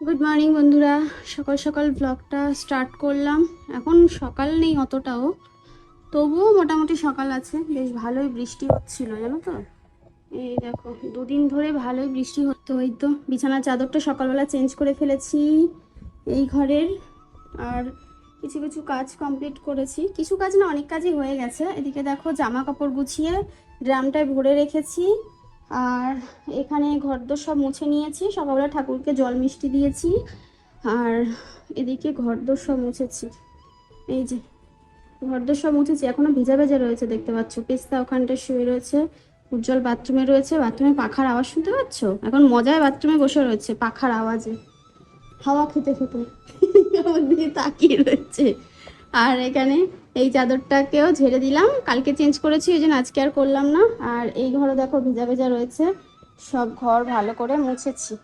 Good morning বন্ধুরা। সকাল সকাল ব্লগটা স্টার্ট করলাম। এখন সকাল নেই অতটাও। তবুও মোটামুটি সকাল আছে। বেশ ভালোই বৃষ্টি হচ্ছিল, জানো তো? এই দেখো, দুদিন ধরে ভালোই বৃষ্টি হতো ওই তো বিছানার চাদরটা সকালবেলা চেঞ্জ করে ফেলেছি এই ঘরের। আর কিছু কিছু কাজ কমপ্লিট করেছি। কিছু কাজ না, অনেক কাজই হয়ে গেছে। এদিকে দেখো জামা কাপড় গুছিয়ে ড্রামটায় ভরে রেখেছি। আর এখানে ঘরদোর সব মুছে নিয়েছি সকালবেলা ঠাকুরকে জল মিষ্টি দিয়েছি, আর এদিকে ঘরদোর সব মুছেছি। এই যে, ঘরদোর সব মুছেছি, এখনও ভেজা ভেজা রয়েছে দেখতে পাচ্ছ। পেস্তা ওখানটা শুয়ে রয়েছে, উজ্জ্বল বাথরুমে রয়েছে, বাথরুমে পাখার আওয়াজ শুনতে পাচ্ছ? এখন মজায় বাথরুমে বসে রয়েছে পাখার আওয়াজে। হাওয়া খেতে খেতে। আমার দিকে তাকিয়ে রয়েছে। আর এখানে এই চাদরটাকেও ঝেড়ে দিলাম। কালকে চেঞ্জ করেছি, ওই জন্য আজকে আর করলাম না। আর এই ঘরও দেখো ভেজা ভেজা রয়েছে। সব ঘর ভালো করে মুছেছি।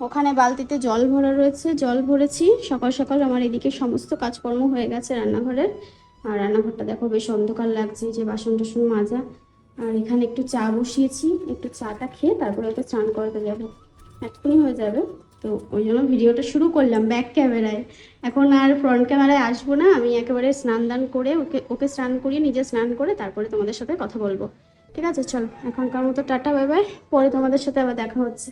ওখানে বালতিতে জল ভরা রয়েছে। জল ভরেছি। সকাল সকাল আমার এদিকে সমস্ত কাজকর্ম হয়ে গেছে রান্নাঘরের। আর রান্নাঘরটা দেখো বেশ অন্ধকার লাগছে যে বাসন টাসন মাজা। আর এখানে একটু চা বসিয়েছি। একটু চাটা খেয়ে তারপরে ওটা স্নান করতে যাব। এক্ষুনি হয়ে যাবে। তো ওই জন্য ভিডিওটা শুরু করলাম ব্যাক ক্যামেরায় এখন আর ফ্রন্ট ক্যামেরায় আসব না, আমি একেবারে স্নান দান করে ওকে ওকে স্নান করিয়ে নিজে স্নান করে তারপরে তোমাদের সাথে কথা বলব। ঠিক আছে? চলো, এখনকার মতো টাটা বাই বাই পরে তোমাদের সাথে আবার দেখা হচ্ছে।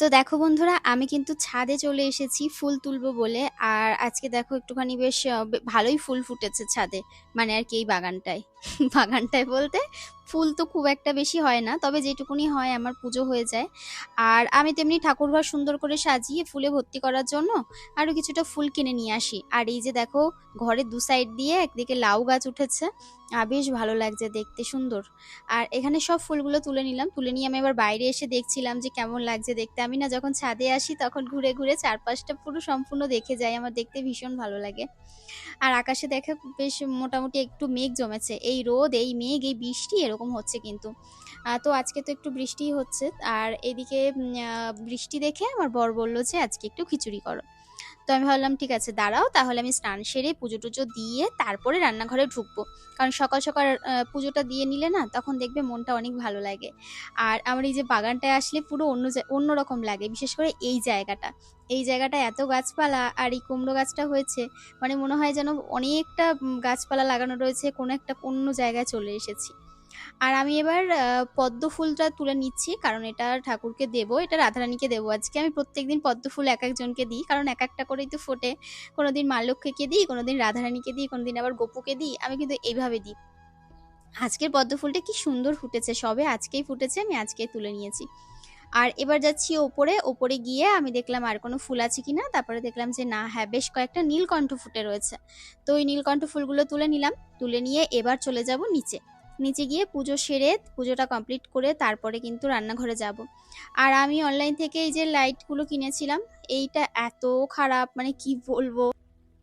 তো দেখো বন্ধুরা, আমি কিন্তু ছাদে চলে এসেছি ফুল তুলবো বলে, আর আজকে দেখো একটুখানি বেশ ভালোই ফুল ফুটেছে ছাদে। মানে আর কি এই বাগানটায়। বাগানটায় বলতে ফুল তো খুব একটা বেশি হয় না, তবে যেটুকুনি হয় আমার পুজো হয়ে যায়। আর আমি তেমনি ঠাকুরঘর সুন্দর করে সাজিয়ে ফুলে ভর্তি করার জন্য আরও কিছুটা ফুল কিনে নিয়ে আসি। আর এই যে দেখো, ঘরের দু সাইড দিয়ে একদিকে লাউ গাছ উঠেছে। বেশ ভালো লাগছে দেখতে, সুন্দর। আর এখানে সব ফুলগুলো তুলে নিলাম। তুলে নিয়ে আমি এবার বাইরে এসে দেখছিলাম যে কেমন লাগছে দেখতে। আমি না যখন ছাদে আসি তখন ঘুরে ঘুরে চারপাশটা পুরো সম্পূর্ণ দেখে যাই, আমার দেখতে ভীষণ ভালো লাগে। আর আকাশে দেখে বেশ মোটামুটি একটু মেঘ জমেছে। এই রোদ, এই মেঘ, এই বৃষ্টি এরকম হচ্ছে কিন্তু। তো আজকে তো একটু বৃষ্টিই হচ্ছে। আর এদিকে বৃষ্টি দেখে আমার বর বলল যে, আজকে একটু খিচুড়ি করো। তো আমি ভাবলাম, ঠিক আছে, দাঁড়াও, তাহলে আমি স্নান সেরে পুজো টুজো দিয়ে তারপরে রান্নাঘরে ঢুকবো। কারণ সকাল সকাল পুজোটা দিয়ে নিলে না, তখন দেখবে মনটা অনেক ভালো লাগে। আর আমার এই যে বাগানটায় আসলে পুরো অন্য অন্যরকম লাগে, বিশেষ করে এই জায়গাটা। এই জায়গাটা এত গাছপালা আর এই কুমড়ো গাছটা হয়েছে মানে মনে হয় যেন অনেকটা গাছপালা লাগানো রয়েছে, কোনো একটা অন্য জায়গায় চলে এসেছি। আর আমি এবার পদ্ম ফুলটা তুলে নিচ্ছি, কারণ এটা ঠাকুরকে দেবো, এটা রাধারানীকে দেবো। আজকে আমি প্রত্যেকদিন পদ্ম ফুল এক একজনকে দিই, কারণ এক একটা করেই তো ফোটে। কোনোদিন মা লক্ষ্মীকে দিই কোনো কোনোদিন রাধারানীকে দিই, কোনোদিন আবার গোপুকে দিই, আমি কিন্তু এইভাবে দিই। আজকের পদ্ম ফুলটা কি সুন্দর ফুটেছে, সবে আজকেই ফুটেছে, আমি আজকেই তুলে নিয়েছি। আর এবার যাচ্ছি ওপরে ওপরে গিয়ে আমি দেখলাম আর কোনো ফুল আছে কি না তারপরে দেখলাম যে না হ্যাঁ বেশ কয়েকটা নীলকণ্ঠ ফুটে রয়েছে। তো ওই নীলকণ্ঠ ফুলগুলো তুলে নিলাম, তুলে নিয়ে এবার চলে যাব নিচে। নিচে গিয়ে পুজো সেরে পুজোটা কমপ্লিট করে তারপরে কিন্তু রান্নাঘরে যাব। আর আমি অনলাইন থেকে এই যে লাইটগুলো কিনেছিলাম, এইটা এত খারাপ মানে কি বলব?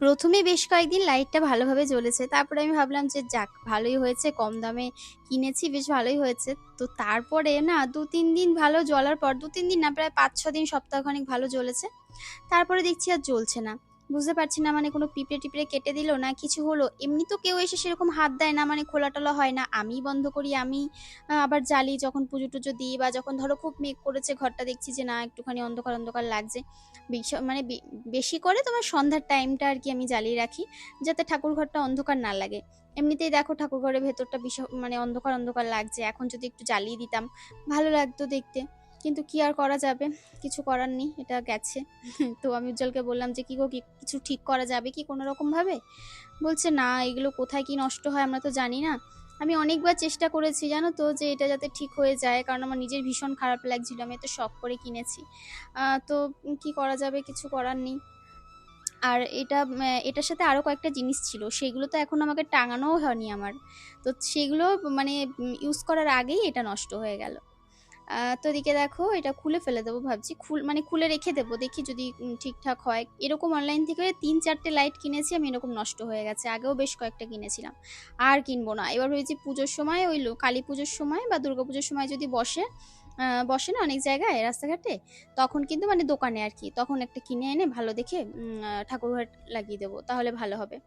প্রথমে বেশ কয়েকদিন লাইটটা ভালোভাবে জ্বলেছে, তারপরে আমি ভাবলাম যে যাক, ভালোই হয়েছে, কম দামে কিনেছি, বেশ ভালোই হয়েছে। তো তারপরে না দু তিন দিন ভালো জ্বলার পর, দু তিন দিন না, প্রায় পাঁচ ছ দিন সপ্তাহখানেক ভালো জ্বলেছে। তারপরে দেখছি আর জ্বলছে না। বুঝতে পারছি না মানে কোনো পিঁপড়ে টিপড়ে কেটে দিল না কিছু হলো? এমনি তো কেউ এসে সেরকম হাত দেয় না মানে খোলা টোলা হয় না। আমি বন্ধ করি, আমি আবার জ্বালি যখন পুজো টুজো দিই বা যখন ধরো খুব মেঘ করেছে, ঘরটা দেখছি যে না, একটুখানি অন্ধকার অন্ধকার লাগছে। মানে বেশি করে তোমার সন্ধ্যার টাইমটা আর কি আমি জ্বালিয়ে রাখি, যাতে ঠাকুর ঘরটা অন্ধকার না লাগে। এমনিতেই দেখো ঠাকুর ঘরের ভেতরটা বিশ মানে অন্ধকার অন্ধকার লাগছে। এখন যদি একটু জ্বালিয়ে দিতাম, ভালো লাগতো দেখতে। কিন্তু কি আর করা যাবে? কিছু করার নেই, এটা গেছে। তো আমি উজ্জ্বলকে বললাম যে, কি গো কিছু ঠিক করা যাবে কি কোনো রকম ভাবে? বলছে, না, এগুলো কোথায় কি নষ্ট হয় আমরা তো জানি না। আমি অনেকবার চেষ্টা করেছি, জানো তো, যে এটা যাতে ঠিক হয়ে যায়, কারণ আমার নিজের ভীষণ খারাপ লাগছিল, আমি এত শখ করে কিনেছি। তো কি করা যাবে, কিছু করার নেই। আর এটা এটার সাথে আরও কয়েকটা জিনিস ছিল, সেগুলো তো এখন আমাকে টাঙানোও হয়নি আমার। তো সেগুলো মানে ইউজ করার আগেই এটা নষ্ট হয়ে গেল। তো এদিকে দেখো, এটা খুলে ফেলে দেবো ভাবছি। খুল মানে খুলে রেখে দেবো, দেখি যদি ঠিকঠাক হয়। এরকম অনলাইন থেকে তিন চারটে লাইট কিনেছি, আমি এরকম নষ্ট হয়ে গেছে। আগেও বেশ কয়েকটা কিনেছিলাম, আর কিনবো না। এবার ভেবেছি পুজোর সময়, ওই কালী পুজোর সময় বা দুর্গা পুজোর সময় যদি বসে বসে না অনেক জায়গায় রাস্তাঘাটে, তখন কিন্তু মানে দোকানে আর কি, তখন একটা কিনে এনে ভালো দেখে ঠাকুরঘাট লাগিয়ে দেবো, তাহলে ভালো হবে।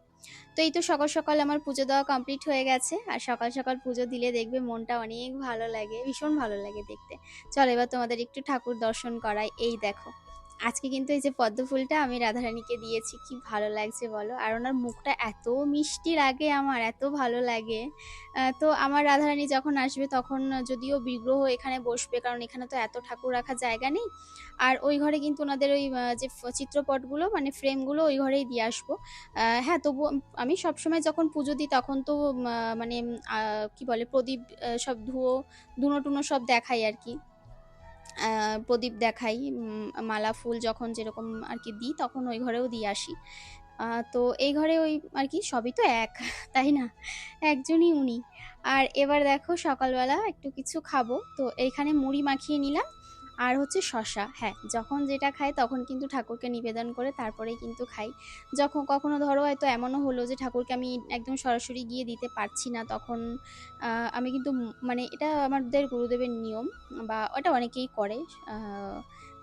তো এই তো সকাল সকাল আমার পুজো দেওয়া কমপ্লিট হয়ে গেছে, আর সকাল সকাল পুজো দিলে দেখবে মনটা অনেক ভালো লাগে, ভীষণ ভালো লাগে দেখতে। চলো এবার তোমাদের একটু ঠাকুর দর্শন করাই, এই দেখো। আজকে কিন্তু এই যে পদ্ম ফুলটা আমি রাধারানীকে দিয়েছি, কি ভালো লাগছে বলো? আর ওনার মুখটা এত মিষ্টি লাগে আমার, এত ভালো লাগে। তো আমার রাধারানী যখন আসবে তখন যদিও বিগ্রহ এখানে বসবে, কারণ এখানে তো এত ঠাকুর রাখার জায়গা নেই। আর ওই ঘরে কিন্তু ওনাদের ওই যে চিত্রপটগুলো মানে ফ্রেমগুলো ওই ঘরেই দিয়ে আসব। হ্যাঁ তবু আমি সবসময় যখন পুজো দিই তখন তো মানে কি বলে, প্রদীপ সব ধুয়ো ধুনো টুনো সব দেখাই আর কি। প্রদীপ দেখাই মালা, ফুল যখন যেরকম আর কি দিই তখন ওই ঘরেও দিয়ে আসি। তো এই ঘরে ওই আর কি সবই তো এক, তাই না? একজনই উনি। আর এবার দেখো সকালবেলা একটু কিছু খাব, তো এইখানে মুড়ি মাখিয়ে নিলাম আর হচ্ছে শশা হ্যাঁ যখন যেটা খাই তখন কিন্তু ঠাকুরকে নিবেদন করে তারপরেই কিন্তু খাই। যখন কখনো ধরো হয়তো এমনও হলো যে ঠাকুরকে আমি একদম সরাসরি গিয়ে দিতে পারছি না, তখন আমি কিন্তু মানে এটা আমাদের গুরুদেবের নিয়ম বা ওটা অনেকেই করে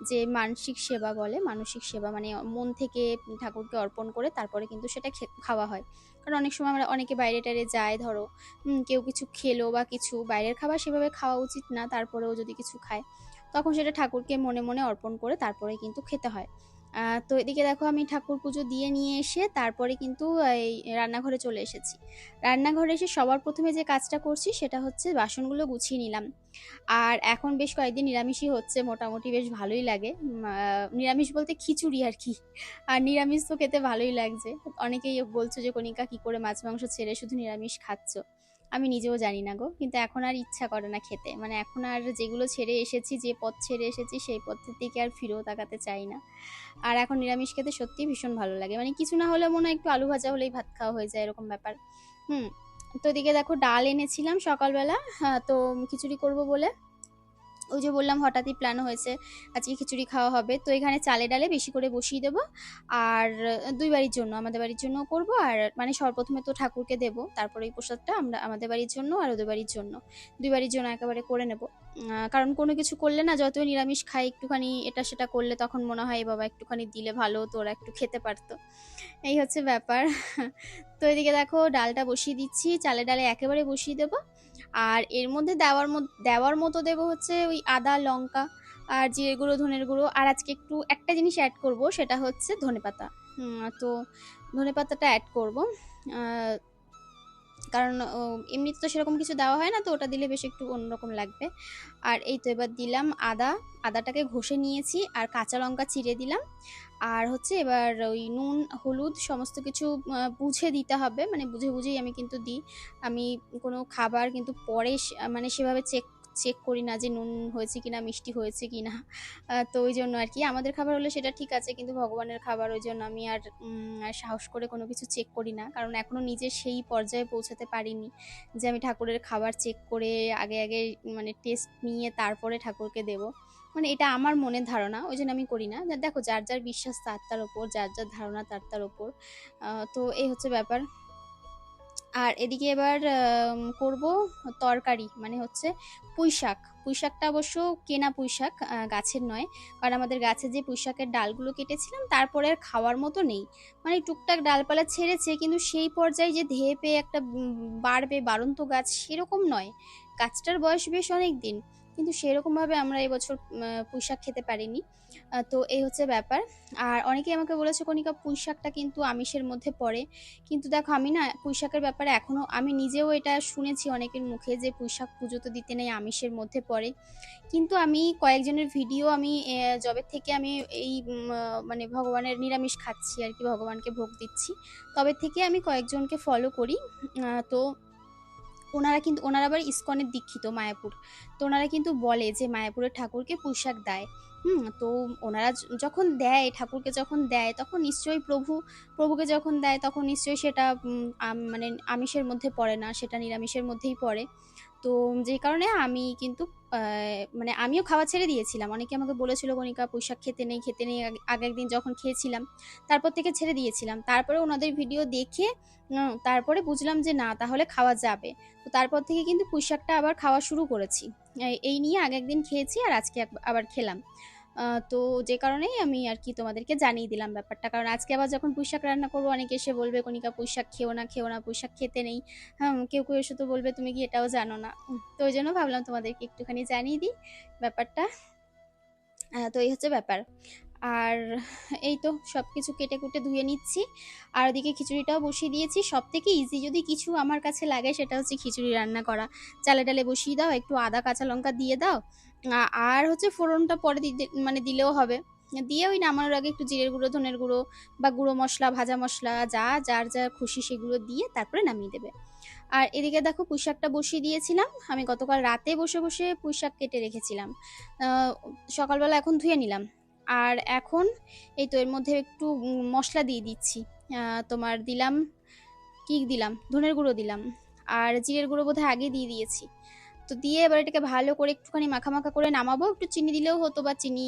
যে মানসিক সেবা বলে, মানসিক সেবা মানে মন থেকে ঠাকুরকে অর্পণ করে তারপরে কিন্তু সেটা খাওয়া হয়। কারণ অনেক সময় আমরা অনেকে বাইরে টাইরে যায় ধরো কেউ কিছু খেলো বা কিছু, বাইরের খাবার সেভাবে খাওয়া উচিত না, তারপরেও যদি কিছু খায়। তখন সেটা ঠাকুরকে মনে মনে অর্পণ করে তারপরে কিন্তু খেতে হয়। তো এদিকে দেখো আমি ঠাকুর পুজো দিয়ে নিয়ে এসে তারপরে কিন্তু এই রান্নাঘরে চলে এসেছি। রান্নাঘরে এসে সবার প্রথমে যে কাজটা করছি সেটা হচ্ছে বাসনগুলো গুছিয়ে নিলাম। আর এখন বেশ কয়েকদিন নিরামিষই হচ্ছে, মোটামুটি বেশ ভালোই লাগে। নিরামিষ বলতে খিচুড়ি আর কি। আর নিরামিষ তো খেতে ভালোই লাগছে। অনেকেই বলছো যে, কণিকা, কি করে মাছ, মাংস ছেড়ে শুধু নিরামিষ খাচ্ছ? আমি নিজেও জানি না গো, কিন্তু এখন আর ইচ্ছা করে না খেতে। মানে এখন আর যেগুলো ছেড়ে এসেছি, যে পথ ছেড়ে এসেছি, সেই পথের দিকে আর ফিরেও তাকাতে চাই না। আর এখন নিরামিষ খেতে সত্যিই ভীষণ ভালো লাগে। মানে কিছু না হলে মনে হয় একটু আলু ভাজা হলেই ভাত খাওয়া হয়ে যায়, এরকম ব্যাপার। হুম, তো এদিকে দেখো ডাল এনেছিলাম সকালবেলা। হ্যাঁ তো খিচুড়ি করব বলে। ওই যে বললাম হঠাৎই প্ল্যান হয়েছে আজকে খিচুড়ি খাওয়া হবে। তো এখানে চালে ডালে বেশি করে বসিয়ে দেবো আর দুই বাড়ির জন্য, আমাদের বাড়ির জন্য করব আর মানে সর্বপ্রথমে তো ঠাকুরকে দেব, তারপরে এই প্রসাদটা আমরা আমাদের বাড়ির জন্য আর ওদের বাড়ির জন্য। দুই বাড়ির জন্য একেবারে করে নেব। কারণ কোনো কিছু করলে না যতই নিরামিষ খাই, একটুখানি এটা সেটা করলে তখন মনে হয়, "এ বাবা, একটুখানি দিলে ভালো, তো ওরা একটু খেতে পারতো। এই হচ্ছে ব্যাপার। তো এদিকে দেখো ডালটা বসিয়ে দিচ্ছি, চালে ডালে একেবারে বসিয়ে দেবো। আর এর মধ্যে দেওয়ার দেওয়ার মতো দেবো হচ্ছে ওই আদা, লঙ্কা আর জিরে গুঁড়ো, ধনের গুঁড়ো। আর আজকে একটু একটা জিনিস অ্যাড করব, সেটা হচ্ছে ধনে পাতা তো ধনে পাতাটা অ্যাড করব কারণ এমনিতে তো সেরকম কিছু দেওয়া হয় না, তো ওটা দিলে বেশ একটু অন্যরকম লাগবে। আর এই তো এবার দিলাম আদা, আদাটাকে ঘষে নিয়েছি আর কাঁচা লঙ্কা চিড়ে দিলাম। আর হচ্ছে এবার ওই নুন, হলুদ সমস্ত কিছু বুঝে দিতে হবে মানে বুঝে বুঝেই আমি কিন্তু দিই। আমি কোনো খাবার কিন্তু পরে মানে সেভাবে চেক চেক করি না যে নুন হয়েছে কিনা মিষ্টি হয়েছে কিনা। আহ, তো ওই জন্য আর কি। আমাদের খাবার হলে সেটা ঠিক আছে কিন্তু ভগবানের খাবার ওই জন্য আমি আর সাহস করে কোনো কিছু চেক করি না। কারণ এখনও নিজে সেই পর্যায়ে পৌঁছাতে পারিনি যে আমি ঠাকুরের খাবার চেক করে আগে আগে মানে টেস্ট নিয়ে তারপরে ঠাকুরকে দেব। মানে এটা আমার মনের ধারণা ওই জন্য আমি করি না। দেখো যার যার বিশ্বাস তার তার ওপর যার যার ধারণা তার তার ওপর তো এই হচ্ছে ব্যাপার। আর এদিকে এবার করব তরকারি মানে হচ্ছে পুঁইশাক পুঁইশাকটা পুঁই শাকটা অবশ্য কেনা পুঁইশাক গাছের নয়। কারণ আমাদের গাছে যে পুঁইশাকের ডালগুলো কেটেছিলাম, তারপরে আর খাওয়ার মতো নেই। মানে টুকটাক ডালপালা ছেড়েছে, কিন্তু সেই পর্যায়ে যে ধেয়ে পেয়ে একটা বাড়বে বাড়ন্ত গাছ, সেরকম নয়। গাছটার বয়স বেশ অনেক দিন। কিন্তু সেরকমভাবে আমরা এবছর উম, পুঁই শাক খেতে পারিনি। তো এই হচ্ছে ব্যাপার। আর অনেকেই আমাকে বলেছে কণিকা পুঁই শাকটা কিন্তু আমিষের মধ্যে পড়ে। কিন্তু দেখো আমি না পুঁইশাকের ব্যাপারে এখনও আমি নিজেও এটা শুনেছি অনেকের মুখে যে পুঁইশাক পুজো তো দিতে নেই আমিষের মধ্যে পড়ে। কিন্তু আমি কয়েকজনের ভিডিও আমি জবের থেকে আমি এই মানে ভগবানের নিরামিষ খাচ্ছি আর কি ভগবানকে ভোগ দিচ্ছি তবে থেকে আমি কয়েকজনকে ফলো করি। তো ওনারা কিন্তু, ওনারা আবার ইস্কনের দীক্ষিত মায়াপুর। তো ওনারা কিন্তু বলে যে মায়াপুরের ঠাকুরকে পোশাক দেয়। হুম, তো ওনারা যখন দেয়, ঠাকুরকে যখন দেয়, তখন নিশ্চয়ই প্রভু, প্রভুকে যখন দেয়, তখন নিশ্চয়ই সেটা মানে আমিষের মধ্যে পড়ে না, সেটা নিরামিষের মধ্যেই পড়ে। তো যেই কারণে আমি কিন্তু মানে আমিও খাওয়া ছেড়ে দিয়েছিলাম। অনেকে আমাকে বলেছিল, কণিকা পুঁইশাক খেতে নেই খেতে নেই, আগে একদিন যখন খেয়েছিলাম, তারপর থেকে ছেড়ে দিয়েছিলাম। তারপরে ওনাদের ভিডিও দেখে তারপরে বুঝলাম যে না, তাহলে খাওয়া যাবে। তো তারপর থেকে কিন্তু পুঁইশাকটা আবার খাওয়া শুরু করেছি। এই- নিয়ে আগে একদিন খেয়েছি আর আজকে আবার খেলাম। তো যে কারণেই আমি আর কি তোমাদেরকে জানিয়ে দিলাম ব্যাপারটা। কারণ আজকে আবার যখন পুঁইশাক রান্না করব, অনেকে এসে বলবে কনিকা পুঁইশাক খেও না খেও না, পুঁইশাক খেতে নেই। হ্যাঁ কেউ কেউ এসে তো বলবে, তুমি কি এটাও জানো না? তো ওই জন্য ভাবলাম তোমাদেরকে একটুখানি জানিয়ে দিই ব্যাপারটা। তো এই হচ্ছে ব্যাপার। আর এই তো সব কিছু কেটে কুটে ধুয়ে নিচ্ছি। আর ওদিকে খিচুড়িটাও বসিয়ে দিয়েছি। সব থেকে ইজি যদি কিছু আমার কাছে লাগে সেটা হচ্ছে খিচুড়ি রান্না করা। চালে ডালে বসিয়ে দাও, একটু আদা, কাঁচা লঙ্কা দিয়ে দাও। আর হচ্ছে ফোড়নটা পরে দিতে মানে দিলেও হবে। দিয়ে ওই নামানোর আগে একটু জিরের গুঁড়ো, ধনের গুঁড়ো বা গুঁড়ো মশলা, ভাজা মশলা, যা, যার যা খুশি সেগুলো দিয়ে তারপরে নামিয়ে দেবে। আর এদিকে দেখো পুঁইশাকটা বসিয়ে দিয়েছিলাম। আমি গতকাল রাতে বসে বসে পুঁইশাক কেটে রেখেছিলাম। সকালবেলা এখন ধুয়ে নিলাম। আর এখন এই তো এর মধ্যে একটু মশলা দিয়ে দিচ্ছি। তোমার দিলাম, কি দিলাম? ধনের গুঁড়ো দিলাম। আর জিরের গুঁড়ো বোধহয় আগে দিয়ে দিয়েছি। তো দিয়ে এবার এটাকে ভালো করে একটুখানি মাখা করে নামাবো। একটু চিনি দিলেও হতো বা চিনি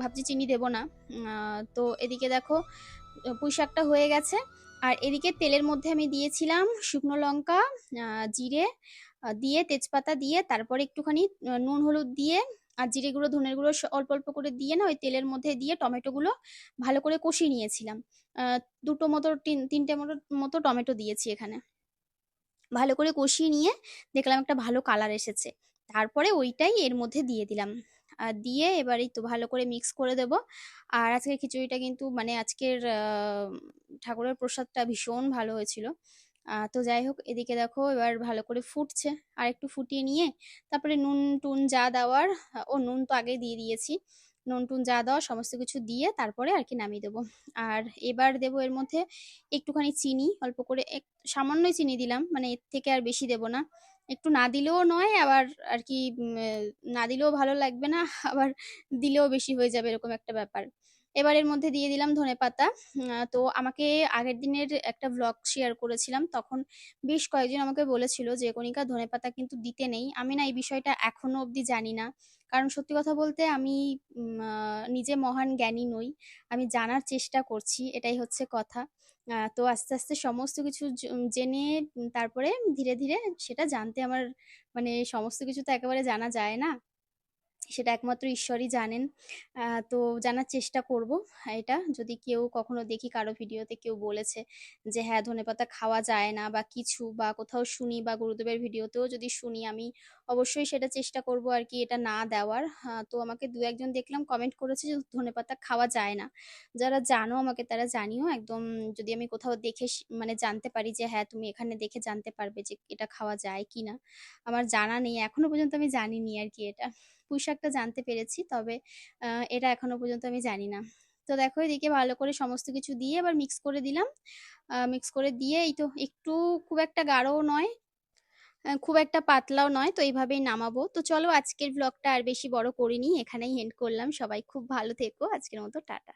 ভাবছি চিনি দেবো না। তো এদিকে দেখো, পুঁই শাকটা হয়ে গেছে। আর এদিকে তেলের মধ্যে আমি দিয়েছিলাম শুকনো লঙ্কা জিরে দিয়ে তেজপাতা দিয়ে তারপরে একটুখানি নুন হলুদ দিয়ে আর জিরে গুঁড়ো ধনের গুঁড়ো অল্প অল্প করে দিয়ে না ওই তেলের মধ্যে দিয়ে টমেটোগুলো ভালো করে কষিয়ে নিয়েছিলাম। দুটো মতো তিন, তিনটে মতো মতো টমেটো দিয়েছি এখানে। ভালো করে কষিয়ে নিয়ে দেখলাম একটা ভালো কালার এসেছে। তারপরে ওইটাই এর মধ্যে দিয়ে দিলাম। আর দিয়ে এবারেই তো ভালো করে মিক্স করে দেব। আর আজকের খিচুড়িটা কিন্তু মানে আজকের ঠাকুরের প্রসাদটা ভীষণ ভালো হয়েছিল। তো যাই হোক, এদিকে দেখো এবার ভালো করে ফুটছে। আর একটু ফুটিয়ে নিয়ে তারপরে নুন টুন যা দেওয়ার, ও নুন তো আগেই দিয়ে দিয়েছি। নুন টুন যা দেওয়া, সমস্ত কিছু দিয়ে তারপরে আর কি নামিয়ে দেবো। আর এবার দেবো এর মধ্যে একটুখানি চিনি, অল্প করে এক, সামান্যই চিনি দিলাম মানে এর থেকে আর বেশি দেবো না। একটু না দিলেও নয়, আবার আর কি না দিলেও ভালো লাগবে না, আবার দিলেও বেশি হয়ে যাবে, এরকম একটা ব্যাপার। এবার এর মধ্যে দিয়ে দিলাম ধনেপাতা। উম, আহ, তো আমাকে আগের দিনের একটা ব্লগ শেয়ার করেছিলাম তখন বেশ কয়েকজন আমাকে বলেছিল যে কণিকা ধনেপাতা কিন্তু দিতে নেই। আমি না এই বিষয়টা এখনও অবধি জানি না। কারণ সত্যি কথা বলতে আমি নিজে মহান জ্ঞানী নই। আমি জানার চেষ্টা করছি এটাই হচ্ছে কথা। তো আস্তে আস্তে সমস্ত কিছু জেনে তারপরে ধীরে ধীরে সেটা জানতে আমার মানে সমস্ত কিছু তো একেবারে জানা যায় না। সেটা একমাত্র ঈশ্বরই জানেন। তো জানার চেষ্টা করব এটা। যদি কেউ কখনো দেখি কারও ভিডিওতে কেউ বলেছে যে হ্যাঁ ধনেপাতা খাওয়া যায় না বা কিছু বা কোথাও শুনি বা গুরুদেবের ভিডিওতেও যদি শুনি, আমি অবশ্যই সেটা চেষ্টা করব আর কি এটা না দেওয়ার। তো আমাকে দু একজন দেখলাম কমেন্ট করেছে যে ধনেপাতা খাওয়া যায় না। যারা জানো আমাকে তারা জানিও। একদম যদি আমি কোথাও দেখে মানে জানতে পারি যে হ্যাঁ তুমি এখানে দেখে জানতে পারবে যে, এটা খাওয়া যায় কি না আমার জানা নেই। এখনও পর্যন্ত আমি জানিনি আর কি এটা। পুঁই শাকটা জানতে পেরেছি, তবে এটা এখনও পর্যন্ত আমি জানি না। তো দেখো, এদিকে ভালো করে সমস্ত কিছু দিয়ে আবার মিক্স করে দিলাম। মিক্স করে দিয়ে এই তো একটু খুব একটা গাঢ়ও নয় খুব একটা পাতলাও নয়, তো এইভাবেই নামাবো। তো চলো আজকের ব্লগটা আর বেশি বড় করিনি, এখানেই এন্ড করলাম। সবাই খুব ভালো থেকো। আজকের মতো টাটা।